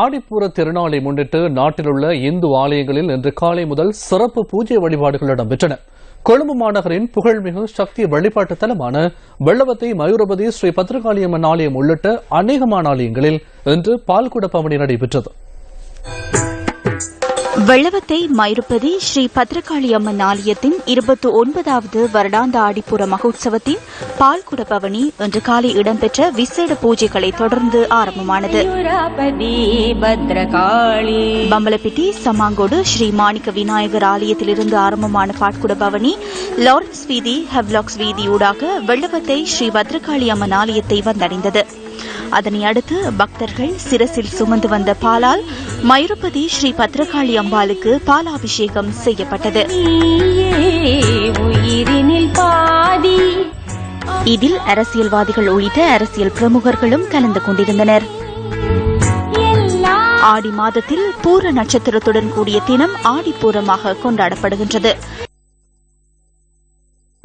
ஆடிப்பூர திருநாளை முன்னிட்டு நாட்டில் உள்ள இந்து ஆலயங்களில் இன்று காலை முதல் சிறப்பு பூஜை வழிபாடுகள் இடம்பெற்றன. கொழும்பு மாநகரின் புகழ்மிகு சக்தி வழிபாட்டு தலமான வெள்ளவத்தை மயூரபதி ஸ்ரீ பத்ரகாளியம்மன் ஆலயம் உள்ளிட்ட அநேகமான ஆலயங்களில் இன்று பால்குட பவனி நடைபெற்றது. வெள்ளவத்தை மயிருப்பதி ஸ்ரீ பத்ரகாளி அம்மன் ஆலயத்தின் இருபத்தி ஒன்பதாவது வருடாந்த ஆடிப்புற மகோத்சவத்தின் பால்குட பவனி இன்று காலை இடம்பெற்ற விசேட பூஜைகளை தொடர்ந்து ஆரம்பமானது. பம்பலப்பிட்டி சமாங்கோடு ஸ்ரீ மாணிக்க விநாயகர் ஆலயத்திலிருந்து ஆரம்பமான பாட்குட பவனி லாரன்ஸ் வீதி ஹெவ்லாக்ஸ் வீதி ஊடாக வெள்ளவத்தை ஸ்ரீ பத்ரகாளி அம்மன் ஆலயத்தை வந்தடைந்தது. அதனை அடுத்து பக்தர்கள் சிரசில் சுமந்து வந்த பாலால் மயூரபதி ஸ்ரீ பத்ரகாளி அம்பாளுக்கு பாலாபிஷேகம் செய்யப்பட்டது. இதில் அரசியல்வாதிகள் உள்ளிட்ட அரசியல் பிரமுகர்களும் கலந்து கொண்டிருந்தனர். ஆடி மாதத்தில் பூர நட்சத்திரத்துடன் கூடிய தினம் ஆடிப்பூரமாக கொண்டாடப்படுகின்றது.